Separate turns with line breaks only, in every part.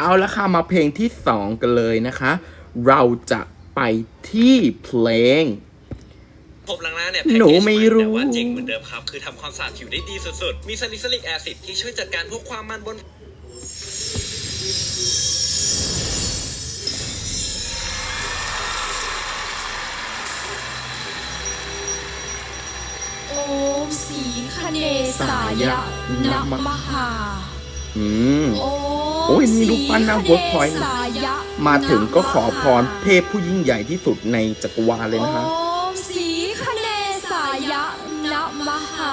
เอาละค่ะมาเพลงที่สองกันเลยนะคะ เราจะไปที่เพลง
ผมล้างหน้าเนี่ย
หนูไม่รู้
แต่ว่าเจ๋งเหมือนเดิมครับ คือทำความสะอาดผิวได้ดีสุดๆ มีซาลิซิลิกแอซิดที่ช่วยจัดการพวกความมันบน
โอมสีคเนสายะนะมหา
อืม
โอ
โอ้ย
ม
มี
สี
รูปปั้นหน้า
คเ Workpoint สายะ
มาถึงก็ขอพร
นะมหา
เทพผู้ยิ่งใหญ่ที่สุดในจักรวาลเลยนะคะ
โอมสีคเนสายะนะมหา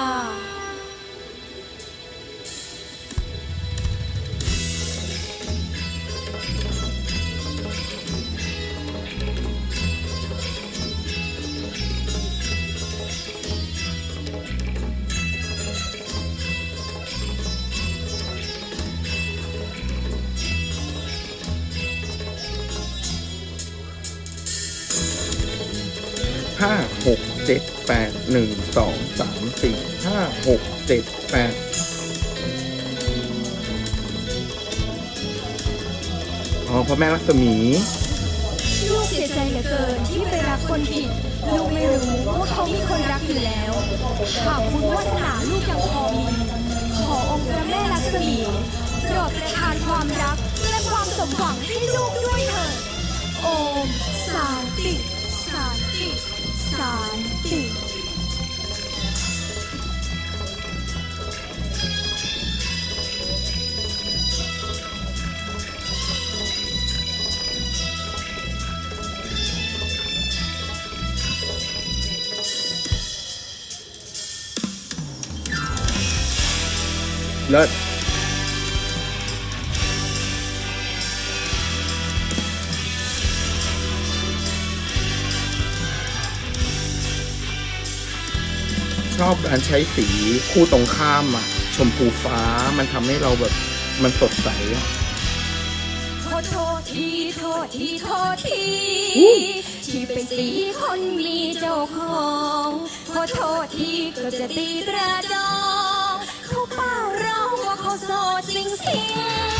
ห้าหกเจ็ดแปดหนึ่งสองสามสี่ห้าหกเจ็ดแปดอ๋อพระแม่ลักษมี
ลูกเสียใจเหลือเกินที่ไปรักคนผิด ลูกไม่รู้ว่าเขามีคนรักอยู่แล้วหากบุญวาสนาลูกยังพอมี ขอองค์พระแม่ลักษมีโปรดประทานความรัก และความสมหวังให้ลูกด้วยเถิดโอมสาติ สาน
ชอบการใช้สีคู่ตรงข้ามอะชมพูฟ้ามันทำให้เราแบบมันสดใสอะ
ขอโทษทีโทษทีโทษที
อู้
ที่เป็นสีคนมีเจ้าของขอโทษทีก็จะตีตราจองเขาเป้าเราว่าเขาโสดจริงสิง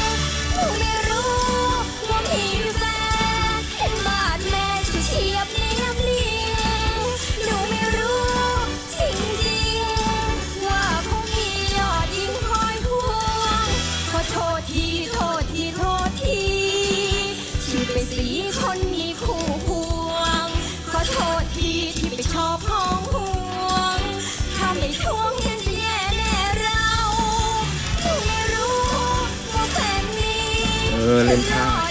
นเดียว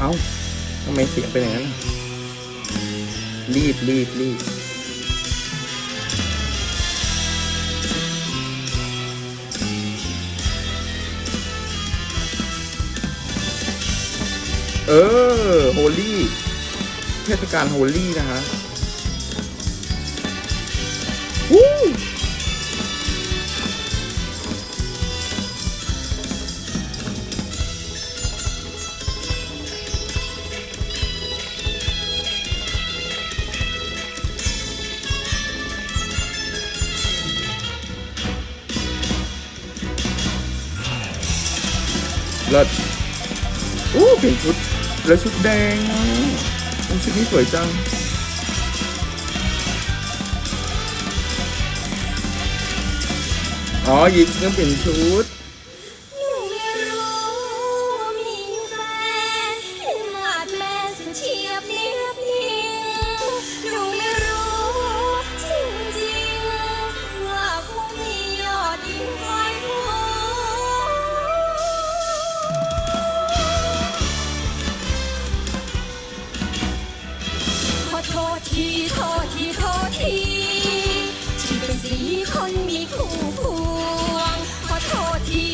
เอ้าทำ
ไมเสียงเป็นอย่างนั้น รีบรีบรีบ เออโฮลี่เทศกาลโฮลี่นะฮะวู้เลิศอู้เปลี่ยนชุด แล้วชุดแดงชุดนี้สวยจังอ๋อยิงก็เปลี่ยนชุด
ษทีโทษทีโทษทีที่เป็นสีคนมีคู่พวงขอโทษที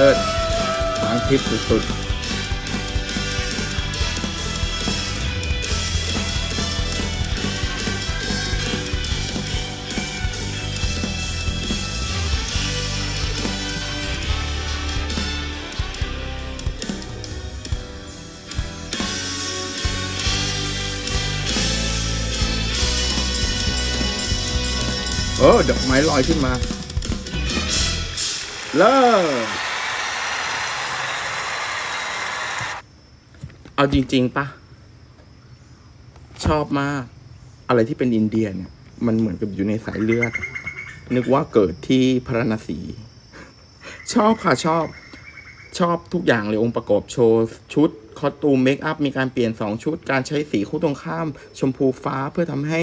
พริบสุดเออดอกไม้ลอยขึ้นมา เลิก เอาจริง ๆปะชอบมาก อะไรที่เป็นอินเดียเนี่ย มันเหมือนกับอยู่ในสายเลือด นึกว่าเกิดที่พระนศีชอบค่ะชอบ ชอบทุกอย่างเลยองค์ประกอบโชว์ ชุดคอสตูมเมคอัพมีการเปลี่ยนสองชุด การใช้สีคู่ตรงข้าม ชมพูฟ้าเพื่อทำให้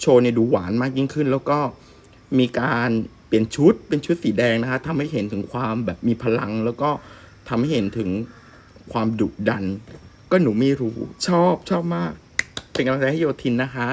โชว์เนี่ยดูหวานมากยิ่งขึ้น แล้วก็มีการเปลี่ยนชุดเป็นชุดสีแดงนะคะทำให้เห็นถึงความแบบมีพลัง แล้วก็ทำให้เห็นถึง ความดุดัน ก็หนูไม่รู้ชอบชอบมาก เป็นกำลังใจให้โยทินนะคะ